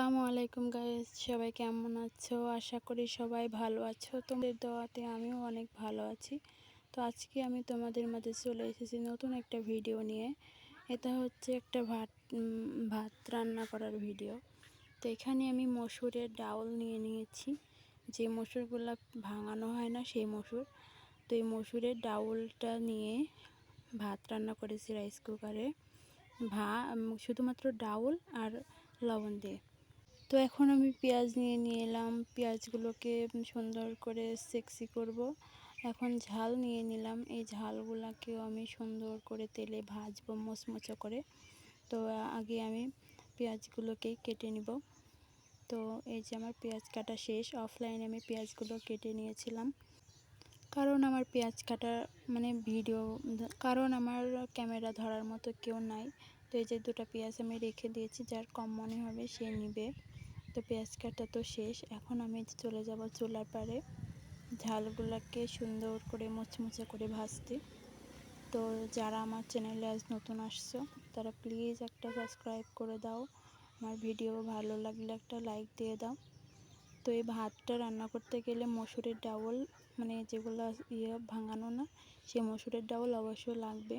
আসসালামু আলাইকুম গাইস সবাই কেমন আছো? আশা করি সবাই ভালো আছো। তোমাদের দোয়াতে আমিও অনেক ভালো আছি। তো আজকে আমি তোমাদের মাঝে চলে এসেছি নতুন একটা ভিডিও নিয়ে। এটা হচ্ছে একটা ভাত ভাত রান্না করার ভিডিও তো এখানে আমি মসুরের ডাউল নিয়ে নিয়েছি। যে মসুরগুলো ভাঙানো হয় না, সেই মসুর। তো এই মসুরের ডাউলটা নিয়ে ভাত রান্না করেছি রাইস কুকারে ভা শুধুমাত্র ডাউল আর লবণ দিয়ে। তো এখন আমি পেঁয়াজ নিয়ে নিয়ে এলাম পেঁয়াজগুলোকে সুন্দর করে সেক্সি করব। এখন ঝাল নিয়ে নিলাম। এই ঝালগুলোকেও আমি সুন্দর করে তেলে ভাজবো, মচমচো করে। তো আগে আমি পেঁয়াজগুলোকেই কেটে নিব। তো এই যে আমার পেঁয়াজ কাটা শেষ অফলাইনে আমি পেঁয়াজগুলো কেটে নিয়েছিলাম। কারণ আমার পেঁয়াজ কাটা মানে ভিডিও কারণ আমার ক্যামেরা ধরার মতো কেউ নাই। তো এই যে দুটো পেঁয়াজ আমি রেখে দিয়েছি, যার কম মনে হবে সে নিবে। তো পেঁয়াজ কাটা তো শেষ। এখন আমি চলে যাব চুলার পারে ঝালগুলোকে সুন্দর করে মুচমুচে করে ভাজতে। তো যারা আমার চ্যানেলে আজ নতুন আসছো, তারা প্লিজ একটা সাবস্ক্রাইব করে দাও। আমার ভিডিও ভালো লাগলে একটা লাইক দিয়ে দাও। তো এই ভাতটা রান্না করতে গেলে মসুরের ডাউল মানে যেগুলো ইয়ে ভাঙানো না, সেই মসুরের ডাউল অবশ্যই লাগবে।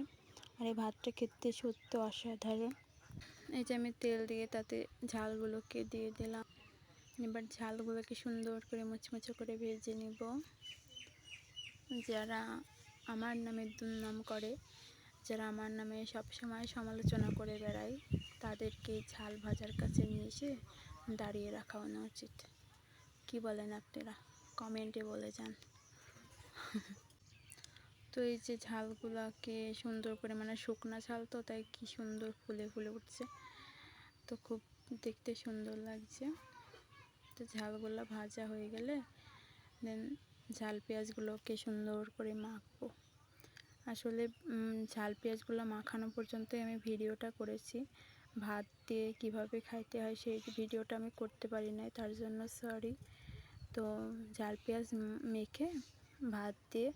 আর এই ভাতটা খেতে সত্য অসাধারণ। এই যে আমি তেল দিয়ে তাতে ঝালগুলোকে দিয়ে দিলাম। এবার ঝালগুলোকে সুন্দর করে মুচমুচো করে ভেজে নিব। যারা আমার নামে দুর্নাম করে, যারা আমার নামে সব সময় সমালোচনা করে বেড়ায়, তাদেরকে ঝাল ভাজার কাছে নিয়ে এসে দাঁড়িয়ে রাখানো উচিত। কি বলেন আপনারা? কমেন্টে বলে যান। তো এই যে ঝালগুলোকে সুন্দর করে মানে শুকনা ঝাল তো, তাই কি সুন্দর ফুলে ফুলে উঠছে। তো খুব দেখতে সুন্দর লাগছে। তো ঝালগুলো ভাজা হয়ে গেলে দেন ঝাল পেঁয়াজগুলোকে সুন্দর করে মাখবো। আসলে ঝাল পেঁয়াজগুলো মাখানো পর্যন্তই আমি ভিডিওটা করেছি। ভাত দিয়ে কীভাবে খাইতে হয় সেই ভিডিওটা আমি করতে পারি নাই, তার জন্য সরি তো ঝাল পেঁয়াজ মেখে ভাত দিয়ে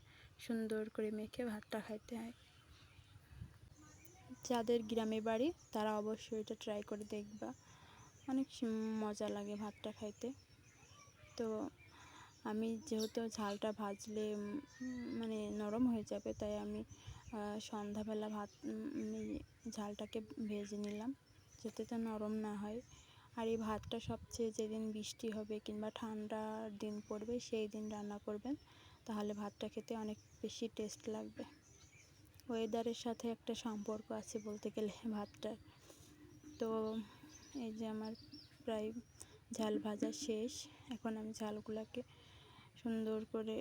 সুন্দর করে মেখে ভাতটা খাইতে হয়। যাদের গ্রামে বাড়ি, তারা অবশ্যই এটা ট্রাই করে দেখবা। অনেক মজা লাগে ভাতটা খাইতে। তো আমি যেহেতু ঝালটা ভাজলে মানে নরম হয়ে যাবে, তাই আমি সন্ধ্যাবেলা ভাত ঝালটাকে ভেজে নিলাম, যাতে তো নরম না হয়। আর এই ভাতটা সবচেয়ে যেদিন বৃষ্টি হবে কিংবা ঠান্ডার দিন পড়বে, সেই দিন রান্না করবেন, তাহলে ভাতটা খেতে অনেক বেশি টেস্ট লাগবে। ওয়েদারের সাথে একটা সম্পর্ক আছে বলতে গেলে ভাতটার তো এই যে আমার প্রায় ঝাল ভাজা শেষ, এখন আমি ঝালগুলোকে সুন্দর করে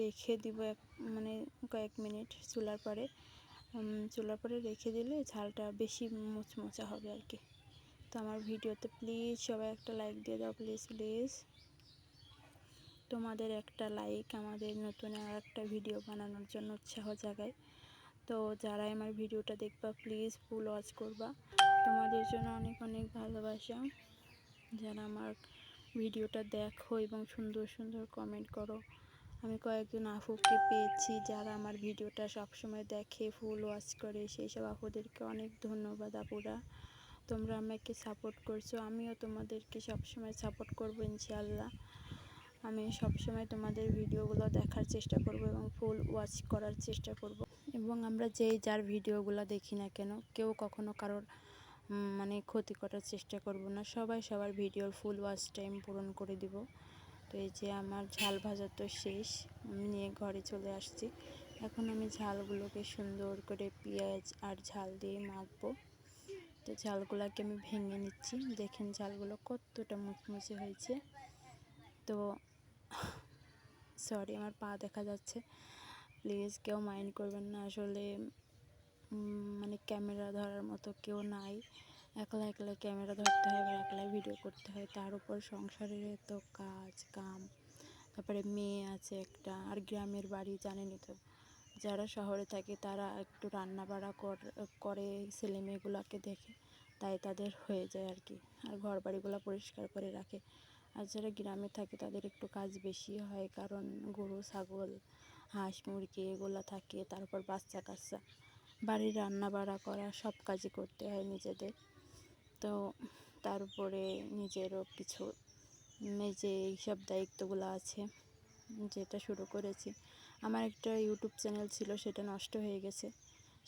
রেখে দিব এক মানে কয়েক মিনিট চুলার পরে। চুলার পরে রেখে দিলে ঝালটা বেশি মুচমুচা হবে আর কি। তো আমার ভিডিওতে প্লিজ সবাই একটা লাইক দিয়ে দাও প্লিজ প্লিজ। তোমাদের একটা লাইক আমাদের নতুন আর একটা ভিডিও বানানোর জন্য উৎসাহ জাগায় তো যারা আমার ভিডিওটা দেখবা প্লিজ ফুল ওয়াচ করবা। তোমাদের জন্য অনেক অনেক ভালোবাসা। যারা আমার ভিডিওটা দেখো এবং সুন্দর সুন্দর কমেন্ট করো, আমি কয়েকজন আফুকে পেয়েছি যারা আমার ভিডিওটা সবসময় দেখে ফুল ওয়াচ করে। সেই সব আপুদেরকে অনেক ধন্যবাদ আপুরা। তোমরা আমাকে সাপোর্ট করছ, আমিও তোমাদেরকে সবসময় সাপোর্ট করব ইনশাল্লাহ আমি সবসময় তোমাদের ভিডিওগুলো দেখার চেষ্টা করব এবং ফুল ওয়াচ করার চেষ্টা করব। এবং আমরা যেই যার ভিডিওগুলো দেখি না কেন, কেউ কখনো কারোর মানে ক্ষতি করার চেষ্টা করব না। সবাই সবার ভিডিওর ফুল ওয়াচ টাইম পূরণ করে দিব। তো এই যে আমার ঝাল ভাজা তো শেষ, আমি নিয়ে ঘরে চলে আসছি। এখন আমি ঝালগুলোকে সুন্দর করে পেঁয়াজ আর ঝাল দিয়ে মাখবো। তো ঝালগুলোকে আমি ভেঙে নিচ্ছি। দেখেন ঝালগুলো কতটা মুচমুচে হয়েছে। তো সরি আমার পা দেখা যাচ্ছে। প্লিজ কেউ মাইন্ড করবেন না, আসলে মানে ক্যামেরা ধরার মতো কেউ নাই। একলা একলা ক্যামেরা ধরতে হয় বা একলাই ভিডিও করতে হয়। তার উপর সংসারের এত কাজ, কাম। তারপরে মেয়ে আছে একটা, আর গ্রামের বাড়ি জানেনই তো। যারা শহরে থাকে, তারা একটু রান্না বাড়া করে ছেলে মেয়েগুলোকে দেখে, তাই তাদের হয়ে যায় আর কি। আর ঘর বাড়িগুলো পরিষ্কার করে রাখে। আর যারা গ্রামে থাকে তাদের একটু কাজ বেশি হয়, কারণ গরু, ছাগল, হাঁস, মুরগি এগুলো থাকে, তারপর বাচ্চা কাচ্চা। বাড়ির রান্না বাড়া করা, সব কাজই করতে হয় নিজেদের। তো তার উপরে নিজেরও কিছু যে এইসব দায়িত্বগুলো আছে, যেটা শুরু করেছি। আমার একটা ইউটিউব চ্যানেল ছিল, সেটা নষ্ট হয়ে গেছে।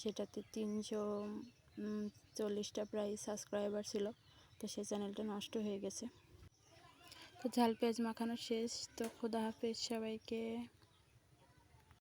সেটাতে তিনশো চল্লিশটা প্রায় সাবস্ক্রাইবার ছিল, তো সেই চ্যানেলটা নষ্ট হয়ে গেছে। তো ঝাল পেঁয়াজ মাখানো শেষ। তো খোদা হাফেজ সবাইকে।